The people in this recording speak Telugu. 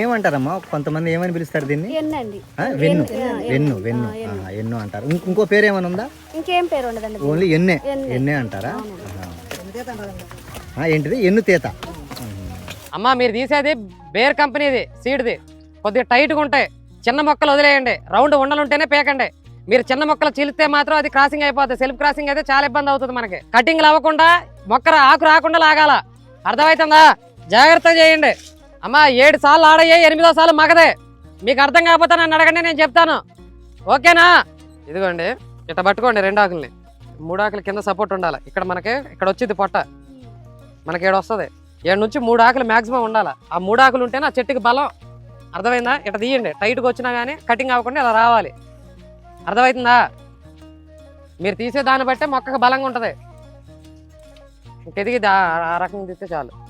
ఏమంటారమ్మా? కొంతమంది ఏమని పిలుస్తారు దీన్ని? వెన్ను. వెన్ను వెన్ను. ఆ, ఎన్ను అంటారు. ఇంక- పేరు ఏమైనా ఉందా? ఇంకేం పేరు ఉండదండి ఓన్లీ ఎన్నే. ఎన్నే. అంటారా? ఏంటిది? ఎన్ను తేత. అమ్మా మీరు తీసేది బేర్ కంపెనీది సీడ్ది. కొద్దిగా టైట్గా ఉంటాయి. చిన్న మొక్కలు వదిలేయండి. రౌండ్ ఉండలు ఉంటేనే పేకండి. మీరు చిన్న మొక్కలు చీలితే మాత్రం అది క్రాసింగ్ అయిపోతుంది సెల్ఫ్ క్రాసింగ్ అయితే చాలా ఇబ్బంది అవుతుంది మనకి. కటింగ్లు అవ్వకుండా మొక్క రా- ఆకు రాకుండా లాగాల. అర్థమవుతుందా? జాగ్రత్త చేయండి. అమ్మా ఏడు సార్లు ఆడయ్యే ఎనిమిదో సార్లు మగదే. మీకు అర్థం కాకపోతే నన్ను అడగండి నేను చెప్తాను. ఓకేనా? ఇదిగోండి ఇట్లా పట్టుకోండి రెండు ఆకుల్ని. మూడు ఆకులు కింద సపోర్ట్ ఉండాలి. ఇక్కడ మనకి ఇక్కడ వచ్చింది పొట్ట. మనకి ఏడు వస్తుంది. ఏడు నుంచి మూడు ఆకులు మ్యాక్సిమం ఉండాలి. ఆ మూడు ఆకులు ఉంటేనే ఆ చెట్టుకి బలం. అర్థమైందా? ఇట్లా తీయండి. టైట్గా వచ్చినా కానీ కటింగ్ అవ్వకుండా ఇలా రావాలి. అర్థమవుతుందా మీరు తీసే దాన్ని బట్టే మొక్కకు బలంగా ఉంటుంది. ఇంకెదిగి ఆ రకంగా తీస్తే చాలు.